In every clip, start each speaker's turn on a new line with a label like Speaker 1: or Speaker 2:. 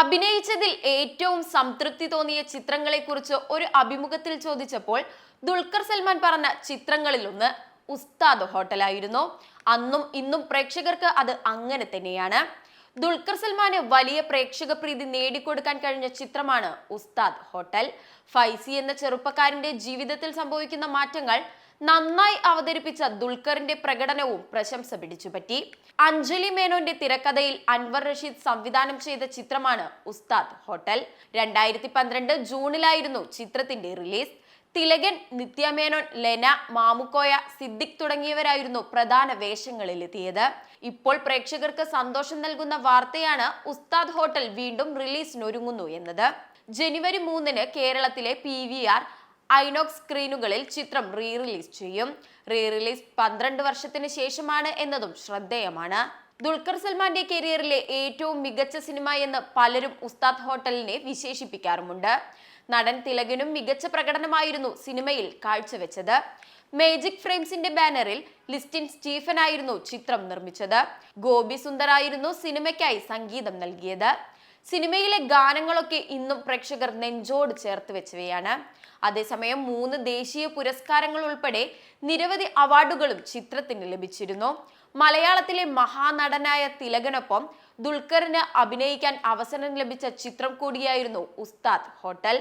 Speaker 1: അഭിനയിച്ചതിൽ ഏറ്റവും സംതൃപ്തി തോന്നിയ ചിത്രങ്ങളെക്കുറിച്ച് ഒരു അഭിമുഖത്തിൽ ചോദിച്ചപ്പോൾ ദുൽഖർ സൽമാൻ പറഞ്ഞ ചിത്രങ്ങളിലൊന്ന് ഉസ്താദ് ഹോട്ടലായിരുന്നു. അന്നും ഇന്നും പ്രേക്ഷകർക്ക് അത് അങ്ങനെ തന്നെയാണ്. ദുൽഖർ സൽമാന് വലിയ പ്രേക്ഷക പ്രീതി നേടിക്കൊടുക്കാൻ കഴിഞ്ഞ ചിത്രമാണ് ഉസ്താദ് ഹോട്ടൽ. ഫൈസി എന്ന ചെറുപ്പക്കാരന്റെ ജീവിതത്തിൽ സംഭവിക്കുന്ന മാറ്റങ്ങൾ നന്നായി അവതരിപ്പിച്ച ദുൽഖറിന്റെ പ്രകടനവും പ്രശംസ പിടിച്ചുപറ്റി. അഞ്ജലി മേനോന്റെ തിരക്കഥയിൽ അൻവർ റഷീദ് സംവിധാനം ചെയ്ത ചിത്രമാണ് ഉസ്താദ് ഹോട്ടൽ. രണ്ടായിരത്തി പന്ത്രണ്ട് ജൂണിലായിരുന്നു ചിത്രത്തിന്റെ റിലീസ്. തിലകൻ നിത്യമേനോൻ ലെന മാമുക്കോയ സിദ്ദിഖ് തുടങ്ങിയവരായിരുന്നു പ്രധാന വേഷങ്ങളിലെത്തിയത്. ഇപ്പോൾ പ്രേക്ഷകർക്ക് സന്തോഷം നൽകുന്ന വാർത്തയാണ് ഉസ്താദ് ഹോട്ടൽ വീണ്ടും റിലീസിനൊരുങ്ങുന്നു എന്നത്. ജനുവരി മൂന്നിന് കേരളത്തിലെ പി വി ആർ ഐനോക്സ് സ്ക്രീനുകളിൽ ചിത്രം റീ റിലീസ് ചെയ്യും. റീ റിലീസ് പന്ത്രണ്ട് വർഷത്തിന് ശേഷമാണ് എന്നതും ശ്രദ്ധേയമാണ്. ദുൽഖർ സൽമാന്റെ കരിയറിലെ ഏറ്റവും മികച്ച സിനിമ എന്ന് പലരും ഉസ്താദ് ഹോട്ടലിനെ വിശേഷിപ്പിക്കാറുമുണ്ട്. നടൻ തിലകനും മികച്ച പ്രകടനമായിരുന്നു സിനിമയിൽ കാഴ്ചവെച്ചത്. മേജിക് ഫ്രെയിംസിന്റെ ബാനറിൽ ലിസ്റ്റിൻ സ്റ്റീഫൻ ആയിരുന്നു ചിത്രം നിർമ്മിച്ചത്. ഗോപി സുന്ദർ ആയിരുന്നു സിനിമയ്ക്കായി സംഗീതം നൽകിയത്. സിനിമയിലെ ഗാനങ്ങളൊക്കെ ഇന്നും പ്രേക്ഷകർ നെഞ്ചോട് ചേർത്ത് വെച്ചവയാണ്. അതേസമയം മൂന്ന് ദേശീയ പുരസ്കാരങ്ങൾ ഉൾപ്പെടെ നിരവധി അവാർഡുകളും ചിത്രത്തിന് ലഭിച്ചിരുന്നു. മലയാളത്തിലെ മഹാനടനായ തിലകനൊപ്പം ദുൽഖറിന് അഭിനയിക്കാൻ അവസരം ലഭിച്ച ചിത്രം കൂടിയായിരുന്നു ഉസ്താദ് ഹോട്ടൽ.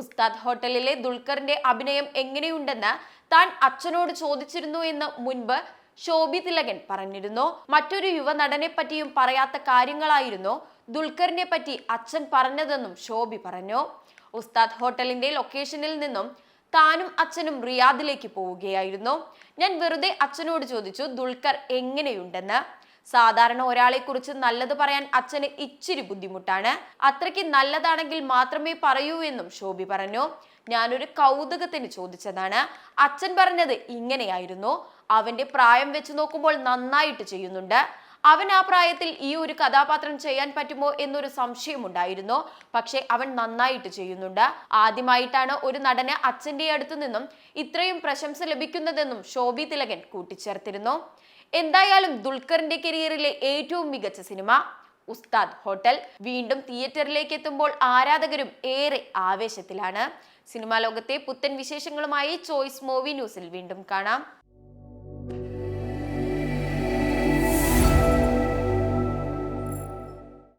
Speaker 1: ഉസ്താദ് ഹോട്ടലിലെ ദുൽഖറിന്റെ അഭിനയം എങ്ങനെയുണ്ടെന്ന് താൻ അച്ഛനോട് ചോദിച്ചിരുന്നു എന്ന് മുൻപ് ശോഭി തിലകൻ പറഞ്ഞിരുന്നു. മറ്റൊരു യുവനടനെ പറ്റിയും പറയാത്ത കാര്യങ്ങളായിരുന്നു ദുൽഖറിനെ പറ്റി അച്ഛൻ പറഞ്ഞതെന്നും ഷോബി പറഞ്ഞു. ഉസ്താദ് ഹോട്ടലിന്റെ ലൊക്കേഷനിൽ നിന്നും താനും അച്ഛനും റിയാദിലേക്ക് പോവുകയായിരുന്നു. ഞാൻ വെറുതെ അച്ഛനോട് ചോദിച്ചു ദുൽഖർ എങ്ങനെയുണ്ടെന്ന്? സാധാരണ ഒരാളെ കുറിച്ച് നല്ലത് പറയാൻ അച്ഛന് ഇച്ചിരി ബുദ്ധിമുട്ടാണ്. അത്രയ്ക്ക് നല്ലതാണെങ്കിൽ മാത്രമേ പറയൂ എന്നും ശോഭി പറഞ്ഞു. ഞാനൊരു കൗതുകത്തിന് ചോദിച്ചതാണ്. അച്ഛൻ പറഞ്ഞത് ഇങ്ങനെയായിരുന്നു. അവന്റെ പ്രായം വെച്ച് നോക്കുമ്പോൾ നന്നായിട്ട് ചെയ്യുന്നുണ്ട്. അവൻ ആ പ്രായത്തിൽ ഈ ഒരു കഥാപാത്രം ചെയ്യാൻ പറ്റുമോ എന്നൊരു സംശയമുണ്ടായിരുന്നു. പക്ഷെ അവൻ നന്നായിട്ട് ചെയ്യുന്നുണ്ട്. ആദ്യമായിട്ടാണ് ഒരു നടന് അച്ഛന്റെ അടുത്തു നിന്നും ഇത്രയും പ്രശംസ ലഭിക്കുന്നതെന്നും ശോഭി തിലകൻ കൂട്ടിച്ചേർത്തിരുന്നു. എന്തായാലും ദുൽഖറിന്റെ കരിയറിലെ ഏറ്റവും മികച്ച സിനിമ ഉസ്താദ് ഹോട്ടൽ വീണ്ടും തിയേറ്ററിലേക്ക് എത്തുമ്പോൾ ആരാധകരും ഏറെ ആവേശത്തിലാണ്. സിനിമാ ലോകത്തെ പുത്തൻ വിശേഷങ്ങളുമായി ചോയ്സ് മൂവി ന്യൂസിൽ വീണ്ടും കാണാം.